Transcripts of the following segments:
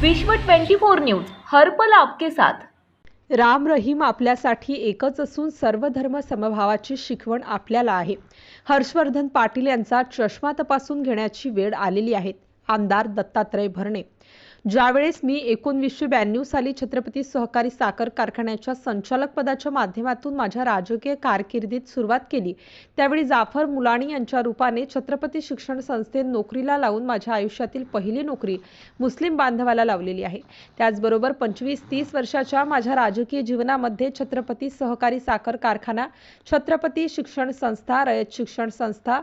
विश्व 24 न्यूज हर्पल आपके साथ. राम रहीम आपल्यासाठी एकच असून सर्व धर्म समभावाची शिकवण आपल्याला आहे. हर्षवर्धन पाटील यांचा चष्मा तपासून घेण्याची वेळ आलेली आहे. आमदार दत्तात्रय भरणे. ज्यावेळेस मी एकोणवीसशे ब्याण्णव साली छत्रपती सहकारी साखर कारखान्याच्या संचालक पदाच्या माध्यमातून माझ्या राजकीय कारकिर्दीत सुरुवात केली त्यावेळी जाफर मुलाणी यांच्या रूपाने छत्रपती शिक्षण संस्थेत नोकरीला लावून माझ्या आयुष्यातील पहिली नोकरी मुस्लिम बांधवाला लावलेली आहे. त्याचबरोबर पंचवीस तीस वर्षाच्या माझ्या राजकीय जीवनामध्ये छत्रपती सहकारी साखर कारखाना छत्रपती शिक्षण संस्था रयत शिक्षण संस्था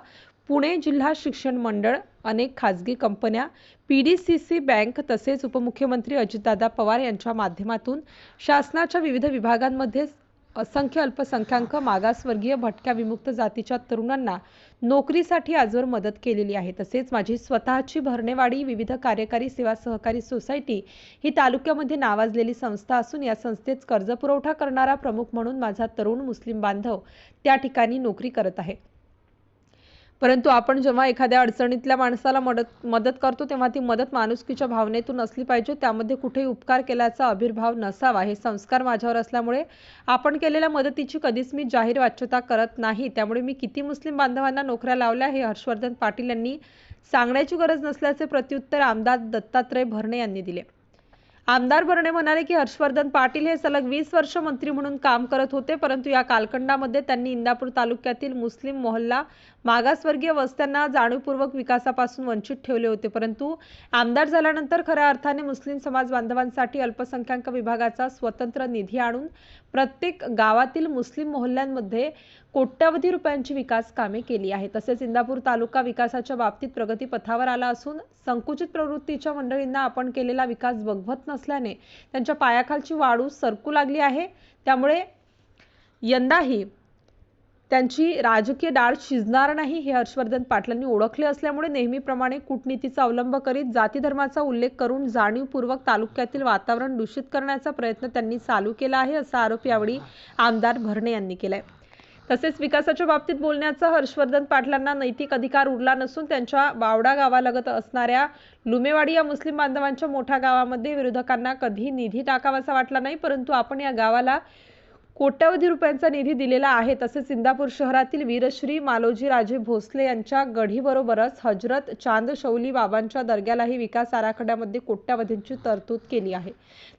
पुणे जिल्हा शिक्षण मंडळ अनेक खाजगी कंपन्या P D C C bank तसेच उपमुख्यमंत्री अजितदादा पवार यांच्या माध्यमातून शासनाच्या विविध विभागांमध्ये असंख्य अल्पसंख्याक मागासवर्गीय भटक्या विमुक्त जातीच्या तरुणांना नोकरीसाठी आजवर मदत केलेली आहे. तसेच माझी स्वतःची भरणेवाडी विविध कार्यकारी सेवा सहकारी सोसायटी ही तालुक्यामध्ये नावाजलेली संस्था असून या संस्थेत कर्जपुरवठा करणारा प्रमुख म्हणून माझा तरुण मुस्लिम बांधव त्या ठिकाणी नोकरी करत आहे. परंतु आपण जेव्हा एखाद्या अडचणीतल्या माणसाला मदत मदत करतो तेव्हा ती मदत माणुसकीच्या भावनेतून असली पाहिजे. त्यामध्ये कुठेही उपकार केल्याचा आविर्भाव नसावा. हे संस्कार माझ्यावर असल्यामुळे आपण केलेल्या मदतीची कधीच मी जाहीर वाच्यता करत नाही. त्यामुळे मी किती मुस्लिम बांधवांना नोकऱ्या लावल्या हे हर्षवर्धन पाटील यांनी सांगण्याची गरज नसल्याचे प्रत्युत्तर आमदार दत्तात्रय भरणे यांनी दिले. आमदार भरणे म्हणाले की हर्षवर्धन पाटील हे सलग वीस वर्ष मंत्री म्हणून काम करत होते परंतु या कालखंडामध्ये त्यांनी इंदापूर तालुक्यातील मुस्लिम मोहल्ला मागासवर्गीय वस्त्यांना जाणीवपूर्वक विकासापासून वंचित ठेवले होते. परंतु आमदार झाल्यानंतर खऱ्या अर्थाने मुस्लिम समाज बांधवांसाठी अल्पसंख्याक विभागाचा स्वतंत्र निधी आणून प्रत्येक गावातील मुस्लिम मोहल्ल्यांमध्ये कोट्यवधी रुपयांची विकास कामे केली आहे तसेच इंदापूर तालुका विकासाच्या बाबतीत प्रगती पथावर आला असून संकुचित प्रवृत्तीच्या मंडळींना आपण केलेला विकास बघवत नसल्याने त्यांच्या पायाखालची वाळू सरकू लागली आहे. त्यामुळे यंदाही त्यांची राजकीय डाळ शिजणार नाही हे हर्षवर्धन पाटलांनी ओळखले असल्यामुळे नेहमीप्रमाणे कूटनीतीचा अवलंब करीत जाती धर्माचा उल्लेख करून जाणीवपूर्वक तालुक्यातील वातावरण दूषित करण्याचा प्रयत्न त्यांनी चालू केला आहे असा आरोप यावेळी आमदार भरणे यांनी केलाय. तसेच विकासाच्या बाबतीत बोलण्याचा हर्षवर्धन पाटलांना नैतिक अधिकार उरला नसून त्यांच्या बावडा गावालगत असणाऱ्या लुमेवाडी या मुस्लिम बांधवांच्या मोठ्या गावामध्ये विरोधकांना कधी निधी टाकावासा वाटला नाही परंतु आपण या गावाला कोट्यवधी रुपयांचा निधी दिलेला आहे तसेच इंदापूर शहरातील वीरश्री मालोजी राजे भोसले यांच्या गढीबरोबरच हजरत चांद शौली बाबांच्या दर्ग्यालाही विकास आराखड्यामध्ये कोट्यवधींची तरतूद केली आहे.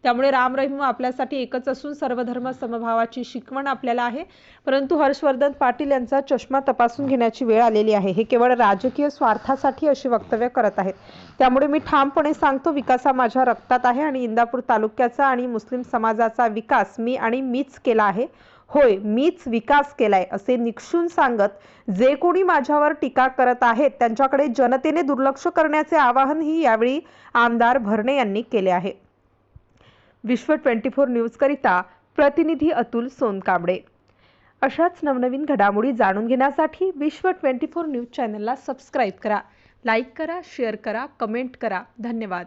त्यामुळे राम रहीम आपल्यासाठी एकच असून सर्वधर्म समभावाची शिकवण आपल्याला आहे. परंतु हर्षवर्धन पाटील यांचा चष्मा तपासून घेण्याची वेळ आलेली आहे. हे केवळ राजकीय स्वार्थासाठी अशी वक्तव्य करत आहेत. त्यामुळे मी ठामपणे सांगतो विकास हा माझ्या रक्तात आहे आणि इंदापूर तालुक्याचा आणि मुस्लिम समाजाचा विकास मी आणि मीच केला आहे. होय मीच विकास केलाय असे निक्षून सांगत जे कोणी माझ्यावर टीका करत आहेत त्यांच्याकडे जनतेने दुर्लक्ष करण्याचे आवाहनही यावेळी आमदार भरणे यांनी केले आहे. विश्व ट्वेंटी फोर न्यूजकरिता प्रतिनिधी अतुल सोनकांबळे. अशाच नवनवीन घडामोडी जाणून घेण्यासाठी विश्व ट्वेंटी फोर न्यूज चॅनलला सबस्क्राईब करा लाईक करा शेअर करा कमेंट करा. धन्यवाद.